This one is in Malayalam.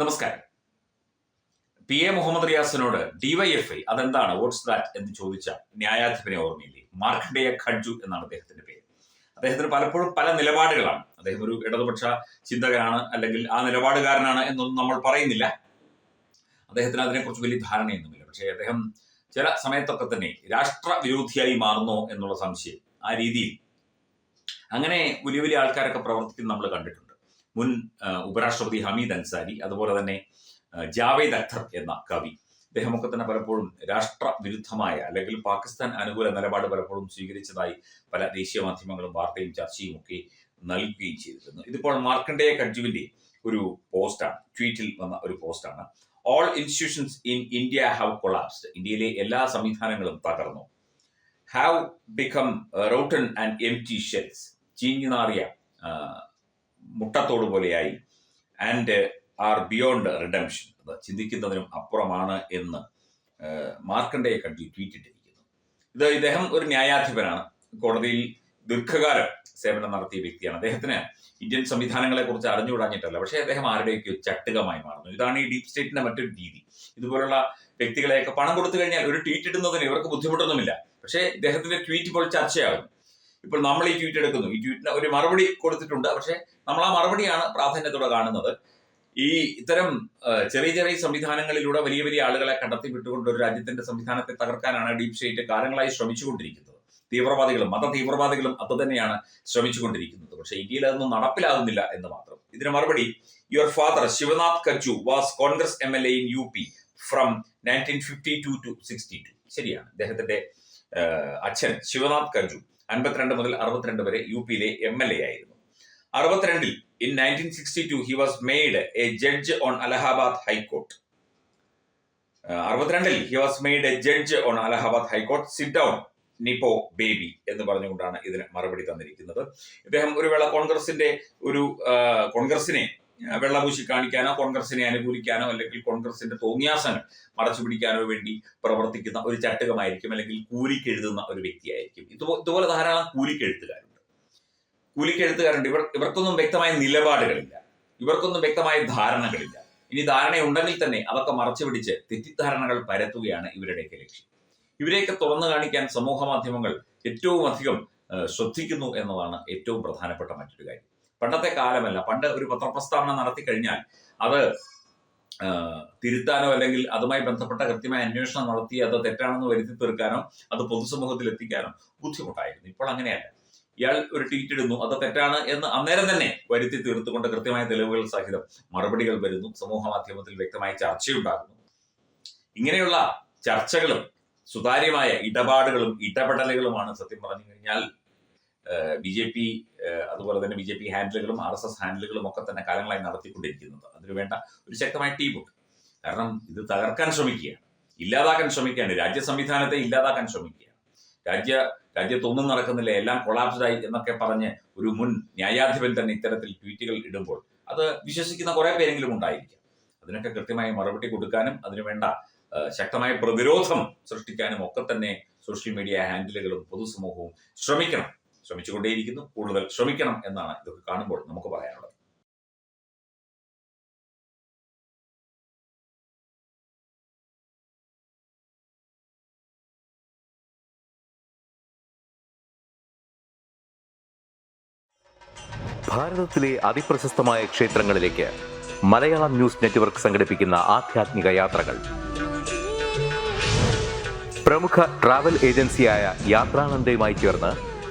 നമസ്കാരം. പി എ മുഹമ്മദ് റിയാസിനോട് ഡിവൈഎഫ്ഐ അതെന്താണ്? വാട്ട്സ് ദാറ്റ് എന്ന് ചോദിച്ച ന്യായാധിപനെ ഓർമ്മയില്ലേ? മാർക്കണ്ടേയ ഖഡ്ജു എന്നാണ് അദ്ദേഹത്തിന്റെ പേര്. അദ്ദേഹത്തിന് പലപ്പോഴും പല നിലപാടുകളാണ്. അദ്ദേഹം ഒരു ഇടതുപക്ഷ ചിന്തകനാണ് അല്ലെങ്കിൽ ആ നിലപാടുകാരനാണ് എന്നൊന്നും നമ്മൾ പറയുന്നില്ല. അദ്ദേഹത്തിന് അതിനെക്കുറിച്ച് വലിയ ധാരണയൊന്നുമില്ല. പക്ഷേ അദ്ദേഹം ചില സമയത്തൊക്കെ തന്നെ രാഷ്ട്രവിരോധിയായി മാറുന്നോ എന്നുള്ള സംശയം ആ രീതിയിൽ അങ്ങനെ വലിയ വലിയ ആൾക്കാരൊക്കെ പ്രവർത്തിക്കുന്നത് നമ്മൾ കണ്ടിട്ടുണ്ട്. മുൻ ഉപരാഷ്ട്രപതി ഹമീദ് അൻസാരി അതുപോലെ തന്നെ ജാവേദ് അഖ്തർ എന്ന കവി. അദ്ദേഹമൊക്കെ തന്നെ പലപ്പോഴും രാഷ്ട്രവിരുദ്ധമായ അല്ലെങ്കിൽ പാകിസ്ഥാൻ അനുകൂല നിലപാട് പലപ്പോഴും സ്വീകരിച്ചതായി പല ദേശീയ മാധ്യമങ്ങളും വാർത്തയും ചർച്ചയും ഒക്കെ നൽകുകയും ചെയ്തിരുന്നു. ഇതിപ്പോൾ മാർക്കണ്ടേയ കഡ്ജുവിന്റെ ഒരു പോസ്റ്റാണ് ട്വീറ്റിൽ വന്ന ഒരു പോസ്റ്റാണ്. All institutions in India have collapsed ഇന്ത്യയിലെ എല്ലാ സംവിധാനങ്ങളും തകർന്നു. Have become rotten and empty shells ചീഞ്ഞു നാറിയ മുട്ടത്തോട് പോലെയായി. ആൻഡ് ആർ ബിയോണ്ട് റിഡംഷൻ അത് ചിന്തിക്കുന്നതിനും അപ്പുറമാണ് എന്ന് മാർക്കണ്ടയെ കണ്ടി ട്വീറ്റ് ഇട്ടിരിക്കുന്നു. ഇത് ഇദ്ദേഹം ഒരു ന്യായാധിപനാണ്. കോടതിയിൽ ദീർഘകാലം സേവനം നടത്തിയ വ്യക്തിയാണ്. അദ്ദേഹത്തിന് ഇന്ത്യൻ സംവിധാനങ്ങളെ കുറിച്ച് അറിഞ്ഞുകൂടാഞ്ഞിട്ടല്ല പക്ഷേ അദ്ദേഹം ആരുടെയൊക്കെ ചട്ടുകമായി മാറുന്നു. ഇതാണ് ഈ ഡീപ് സ്റ്റേറ്റിന്റെ മറ്റൊരു രീതി. ഇതുപോലുള്ള വ്യക്തികളെയൊക്കെ പണം കൊടുത്തു കഴിഞ്ഞാൽ ഒരു ട്വീറ്റ് ഇടുന്നതിന് ഇവർക്ക് ബുദ്ധിമുട്ടൊന്നുമില്ല. പക്ഷേ ഇദ്ദേഹത്തിന്റെ ട്വീറ്റ് ഇപ്പോൾ ചർച്ചയാകുന്നു. ഇപ്പോൾ നമ്മൾ ഈ ട്വീറ്റ് എടുക്കുന്നു. ഈ ട്വീറ്റിന് ഒരു മറുപടി കൊടുത്തിട്ടുണ്ട്. പക്ഷേ നമ്മൾ ആ മറുപടിയാണ് പ്രാധാന്യത്തോടെ കാണുന്നത്. ഈ ഇത്തരം ചെറിയ ചെറിയ സംവിധാനങ്ങളിലൂടെ വലിയ വലിയ ആളുകളെ കണ്ടെത്തി വിട്ടുകൊണ്ട് ഒരു രാജ്യത്തിന്റെ സംവിധാനത്തെ തകർക്കാനാണ് ഡീപ് സ്റ്റേറ്റ് കാലങ്ങളായി ശ്രമിച്ചുകൊണ്ടിരിക്കുന്നത്. തീവ്രവാദികളും മത തീവ്രവാദികളും അത് തന്നെയാണ് ശ്രമിച്ചുകൊണ്ടിരിക്കുന്നത്. പക്ഷേ ഇന്ത്യയിൽ അതൊന്നും നടപ്പിലാകുന്നില്ല എന്ന് മാത്രം. ഇതിന് മറുപടി your father Shivnath Katju was Congress M L A in U P from nineteen fifty two to sixty two ശരിയാണ് അദ്ദേഹത്തിന്റെ അച്ഛൻ ശിവനാഥ് കജു അൻപത്തിരണ്ട് മുതൽ അറുപത്തിരണ്ട് വരെ യു പിയിലെ എം എൽ എ ആയിരുന്നു. അറുപത്തിരണ്ടിൽ in nineteen sixty two he was made a judge on Allahabad high court അറുപത്തിരണ്ടിൽ he was made a judge on Allahabad high court sit down nepo baby എന്ന് പറഞ്ഞുകൊണ്ടാണ് ഇതിന് മറുപടി തന്നിരിക്കുന്നത്. ഇദ്ദേഹം ഒരു വേള കോൺഗ്രസിന്റെ ഒരു കോൺഗ്രസിനെ വെള്ളപൂശി കാണിക്കാനോ കോൺഗ്രസിനെ അനുകൂലിക്കാനോ അല്ലെങ്കിൽ കോൺഗ്രസിന്റെ തോന്നിയാസങ്ങൾ മറച്ചു പിടിക്കാനോ വേണ്ടി പ്രവർത്തിക്കുന്ന ഒരു ചട്ടുകമായിരിക്കും അല്ലെങ്കിൽ കൂലിക്കെഴുതുന്ന ഒരു വ്യക്തിയായിരിക്കും. ഇതുപോ- ഇതുപോലെ ധാരാളം കൂലിക്കെഴുത്തുകാരുണ്ട്. കൂലിക്കെഴുത്തുകാരുണ്ട്. ഇവർ ഇവർക്കൊന്നും വ്യക്തമായ നിലപാടുകളില്ല. ഇവർക്കൊന്നും വ്യക്തമായ ധാരണകളില്ല. ഇനി ധാരണയുണ്ടെങ്കിൽ തന്നെ അതൊക്കെ മറച്ചു പിടിച്ച് തെറ്റിദ്ധാരണകൾ പരത്തുകയാണ് ഇവരുടെയൊക്കെ ലക്ഷ്യം. ഇവരെയൊക്കെ തുറന്നു കാണിക്കാൻ സമൂഹ മാധ്യമങ്ങൾ ഏറ്റവും അധികം ശ്രദ്ധിക്കുന്നു എന്നതാണ് ഏറ്റവും പ്രധാനപ്പെട്ട മറ്റൊരു കാര്യം. പണ്ടത്തെ കാലമല്ല. പണ്ട് ഒരു പത്രപ്രസ്താവന നടത്തി കഴിഞ്ഞാൽ അത് തിരുത്താനോ അല്ലെങ്കിൽ അതുമായി ബന്ധപ്പെട്ട കൃത്യമായ അന്വേഷണം നടത്തി അത് തെറ്റാണെന്ന് വരുത്തി തീർക്കാനോ അത് പൊതുസമൂഹത്തിൽ എത്തിക്കാനോ ബുദ്ധിമുട്ടായിരുന്നു. ഇപ്പോൾ അങ്ങനെയല്ല. ഇയാൾ ഒരു ട്വീറ്റ് ഇടുന്നു അത് തെറ്റാണ് എന്ന് അന്നേരം തന്നെ വരുത്തി തീർത്തുകൊണ്ട് കൃത്യമായ തെളിവുകൾ സഹിതം മറുപടികൾ വരുന്നു. സമൂഹ മാധ്യമത്തിൽ വ്യക്തമായ ചർച്ചയുണ്ടാകുന്നു. ഇങ്ങനെയുള്ള ചർച്ചകളും സുതാര്യമായ ഇടപാടുകളും ഇടപെടലുകളുമാണ് സത്യം പറഞ്ഞു കഴിഞ്ഞാൽ ബി ജെ പി അതുപോലെ തന്നെ ബി ജെ പി ഹാൻഡിലുകളും ആർ എസ് എസ് ഹാൻഡിലുകളും ഒക്കെ തന്നെ കാലങ്ങളായി നടത്തിക്കൊണ്ടിരിക്കുന്നത്. അതിനുവേണ്ട ഒരു ശക്തമായ ടീമുണ്ട്. കാരണം ഇത് തകർക്കാൻ ശ്രമിക്കുകയാണ്. ഇല്ലാതാക്കാൻ ശ്രമിക്കുകയാണ്. രാജ്യ സംവിധാനത്തെ ഇല്ലാതാക്കാൻ ശ്രമിക്കുകയാണ്. രാജ്യ രാജ്യത്തൊന്നും നടക്കുന്നില്ല. എല്ലാം കൊളാപ്സ്ഡായി എന്നൊക്കെ പറഞ്ഞ് ഒരു മുൻ ന്യായാധിപൻ തന്നെ ഇത്തരത്തിൽ ട്വീറ്റുകൾ ഇടുമ്പോൾ അത് വിശ്വസിക്കുന്ന കുറെ പേരെങ്കിലും ഉണ്ടായിരിക്കും. അതിനൊക്കെ കൃത്യമായി മറുപടി കൊടുക്കാനും അതിനുവേണ്ട ശക്തമായ പ്രതിരോധം സൃഷ്ടിക്കാനും ഒക്കെ തന്നെ സോഷ്യൽ മീഡിയ ഹാൻഡിലുകളും പൊതുസമൂഹവും ശ്രമിക്കണം. ശ്രമിച്ചുകൊണ്ടേയിരിക്കുന്നു. കൂടുതൽ ശ്രമിക്കണം എന്നാണ് ഇതൊക്കെ കാണുമ്പോൾ നമുക്ക് പറയാനുള്ളത്. ഭാരതത്തിലെ അതിപ്രശസ്തമായ ക്ഷേത്രങ്ങളിലേക്ക് മലയാളം ന്യൂസ് നെറ്റ്വർക്ക് സംഘടിപ്പിക്കുന്ന ആധ്യാത്മിക യാത്രകൾ. പ്രമുഖ ട്രാവൽ ഏജൻസിയായ യാത്രാനന്ദയുമായി ചേർന്ന്